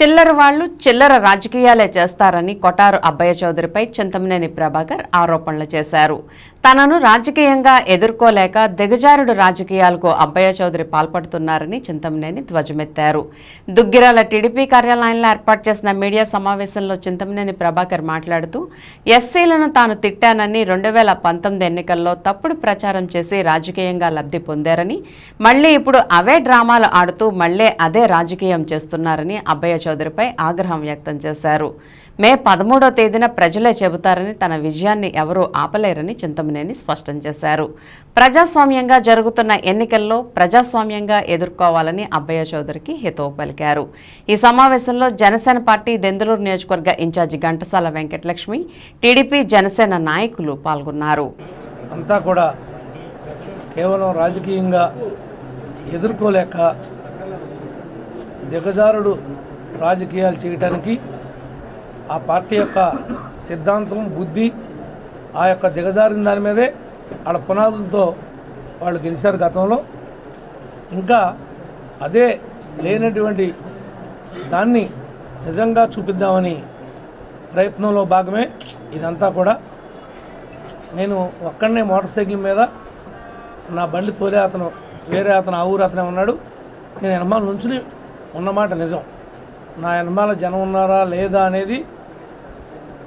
చిల్లర వాళ్ళు చిల్లర రాజకీయాలే చేస్తారని కొటారు అబ్బయ్య చౌదరిపై చింతమనేని ప్రభాకర్ ఆరోపణలు చేశారు. తనను రాజకీయంగా ఎదుర్కోలేక దిగజారుడు రాజకీయాలకు అబ్బయ్య చౌదరి పాల్పడుతున్నారని చింతమనేని ధ్వజమెత్తారు. దుగ్గిరాల టీడీపీ కార్యాలయంలో ఏర్పాటు చేసిన మీడియా సమావేశంలో చింతమనేని ప్రభాకర్ మాట్లాడుతూ ఎస్సీలను తాను తిట్టానని రెండు వేల పంతొమ్మిది ఎన్నికల్లో తప్పుడు ప్రచారం చేసి రాజకీయంగా లబ్ధి పొందారని మళ్ళీ ఇప్పుడు అవే డ్రామాలు ఆడుతూ మళ్ళీ అదే రాజకీయం చేస్తున్నారని అబ్బయ్య చౌదరిపై ఆగ్రహం వ్యక్తం చేశారు. మే పదమూడో తేదీన ప్రజలే చెబుతారని తన విజయాన్ని ఎవరూ ఆపలేరని చింతమనేని స్పష్టం చేశారు. ప్రజాస్వామ్యంగా జరుగుతున్న ఎన్నికల్లో ప్రజాస్వామ్యంగా ఎదుర్కోవాలని అబ్బయ్య చౌదరికి హితవు పలికారు. ఈ సమావేశంలో జనసేన పార్టీ దెందులూరు నియోజకవర్గ in charge Ghantasala Venkatalakshmi TDP Janasena నాయకులు పాల్గొన్నారు. అంతా కూడా కేవలం రాజకీయంగా ఎదుర్కోలేక దిగజారుడు రాజకీయాలు చేయటానికి ఆ పార్టీ యొక్క సిద్ధాంతం బుద్ధి ఆ యొక్క దిగజారిన దాని మీదే వాళ్ళ పునాదులతో వాళ్ళు గెలిచారు గతంలో. ఇంకా అదే లేనటువంటి దాన్ని నిజంగా చూపిద్దామని ప్రయత్నంలో భాగమే ఇదంతా కూడా. నేను ఒక్కడనే మోటార్ సైకిల్ మీద నా బండి తోలే అతను వేరే అతను ఆ ఊరు అతనే ఉన్నాడు. నేను ఎనమాల నుంచి ఉన్నమాట నిజం. నా ఎనమాల జనం ఉన్నారా లేదా అనేది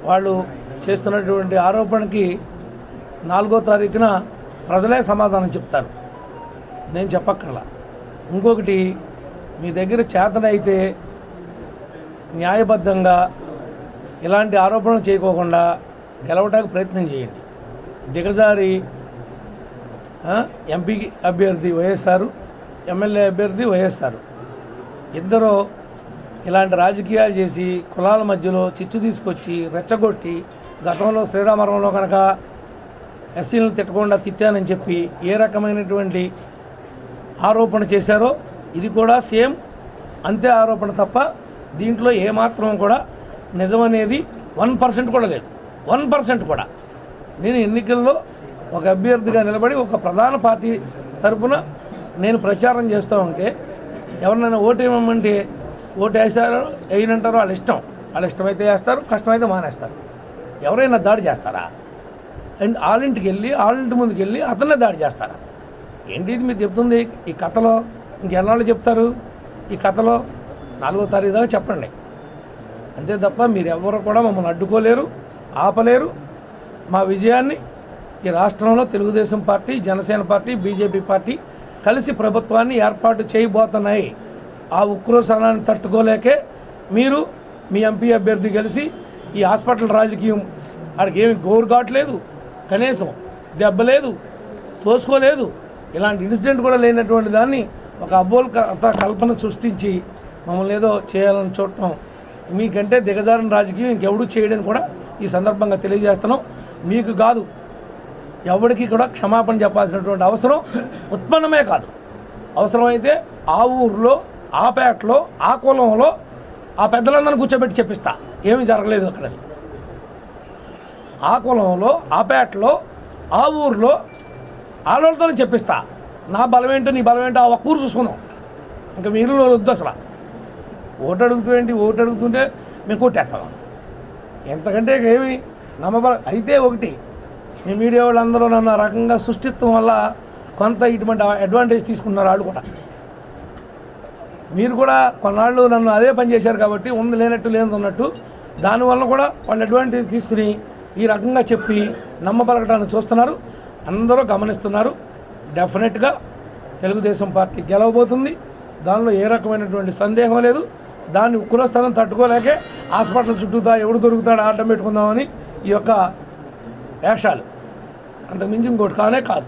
వాళ్ళు చేస్తున్నటువంటి ఆరోపణకి నాలుగో తారీఖున ప్రజలే సమాధానం చెప్తారు. నేను చెప్పక్కర్లా. ఇంకొకటి మీ దగ్గర చేతనైతే న్యాయబద్ధంగా ఇలాంటి ఆరోపణలు చేయకోకుండా గెలవడానికి ప్రయత్నం చేయండి. దిగజారి ఎంపీ అభ్యర్థి వైఎస్ఆర్ ఎమ్మెల్యే అభ్యర్థి వైఎస్ఆర్. ఇద్దరు ఇలాంటి రాజకీయాలు చేసి కులాల మధ్యలో చిచ్చు తీసుకొచ్చి రెచ్చగొట్టి గతంలో శ్రీరామవరంలో కనుక ఎస్సీలను తిట్టకుండా తిట్టానని చెప్పి ఏ రకమైనటువంటి ఆరోపణ చేశారో ఇది కూడా సేమ్ అంతే ఆరోపణ తప్ప దీంట్లో ఏమాత్రం కూడా నిజమనేది వన్ పర్సెంట్ కూడా లేదు. వన్ పర్సెంట్ కూడా. నేను ఎన్నికల్లో ఒక అభ్యర్థిగా నిలబడి ఒక ప్రధాన పార్టీ తరఫున నేను ప్రచారం చేస్తూ ఉంటే ఎవరినైనా ఓటు ఇవ్వమంటే ఓటు వేసారు వేయనంటారు వాళ్ళ ఇష్టం. వాళ్ళ ఇష్టమైతే వేస్తారు కష్టమైతే మానేస్తారు. ఎవరైనా దాడి చేస్తారా? అండ్ ఆలింటికి వెళ్ళి ఆలింటి ముందుకు వెళ్ళి అతనే దాడి చేస్తారా? ఏంటి ఇది మీరు చెప్తుంది? ఈ కథలో ఇంకెన్నాళ్ళు చెప్తారు? ఈ కథలో నాలుగో తారీఖు దాకా చెప్పండి. అంతే తప్ప మీరు ఎవరు కూడా మమ్మల్ని అడ్డుకోలేరు ఆపలేరు. మా విజయాన్ని ఈ రాష్ట్రంలో Telugu Desam party Janasena party BJP party కలిసి ప్రభుత్వాన్ని ఏర్పాటు చేయబోతున్నాయి. ఆ ఉక్రోశనాన్ని తట్టుకోలేకే మీరు మీ ఎంపీ అభ్యర్థి కలిసి ఈ హాస్పిటల్ రాజకీయం ఆడికి ఏమి గోరు కావట్లేదు కనీసం దెబ్బ లేదు తోసుకోలేదు. ఇలాంటి ఇన్సిడెంట్ కూడా లేనటువంటి దాన్ని ఒక అబ్బోల్ కల్పన సృష్టించి మమ్మల్ని ఏదో చేయాలని చూడటం మీకంటే దిగజారిన రాజకీయం ఇంకెవడూ చేయడని కూడా ఈ సందర్భంగా తెలియజేస్తున్నాం. మీకు కాదు ఎవరికి కూడా క్షమాపణ చెప్పాల్సినటువంటి అవసరం ఉత్పన్నమే కాదు. అవసరమైతే ఆ ఊర్లో ఆ పేటలో ఆ కులంలో ఆ పెద్దలందరిని కూర్చోబెట్టి చెప్పిస్తా. ఏమీ జరగలేదు అక్కడ. ఆ కులంలో ఆ పేటలో ఆ ఊర్లో ఆడవాళ్ళతోనే చెప్పిస్తా. నా బలం ఏంటో నీ బలం ఏంటో ఆ ఒక్క ఊరు చూసుకుందాం. ఇంకా మీరు వద్దు అసలు. ఓటు అడుగుతుంటే ఓటు అడుగుతుంటే మేము కొట్టేస్తాం. ఎంతకంటే ఏమి నమ్మబల అయితే ఒకటి మీ మీడియా వాళ్ళందరూ నన్ను రకంగా సృష్టిత్వం వల్ల కొంత ఇటువంటి అడ్వాంటేజ్ తీసుకున్నారు వాళ్ళు కూడా. మీరు కూడా కొన్నాళ్ళు నన్ను అదే పని చేశారు కాబట్టి ఉంది లేనట్టు లేనిది ఉన్నట్టు దానివల్ల కూడా వాళ్ళు అడ్వాంటేజ్ తీసుకుని ఈ రకంగా చెప్పి నమ్మబలగటాన్ని చూస్తున్నారు అందరూ గమనిస్తున్నారు. డెఫినెట్గా తెలుగుదేశం పార్టీ గెలవబోతుంది. దానిలో ఏ రకమైనటువంటి సందేహం లేదు. దాన్ని ఉక్కురస్థానం తట్టుకోలేకే హాస్పిటల్ చుట్టూతా ఎవడు దొరుకుతాడు ఆటం పెట్టుకుందామని ఈ యొక్క వేషాలు అంతకు మించి ఇంకోటి కానే కాదు.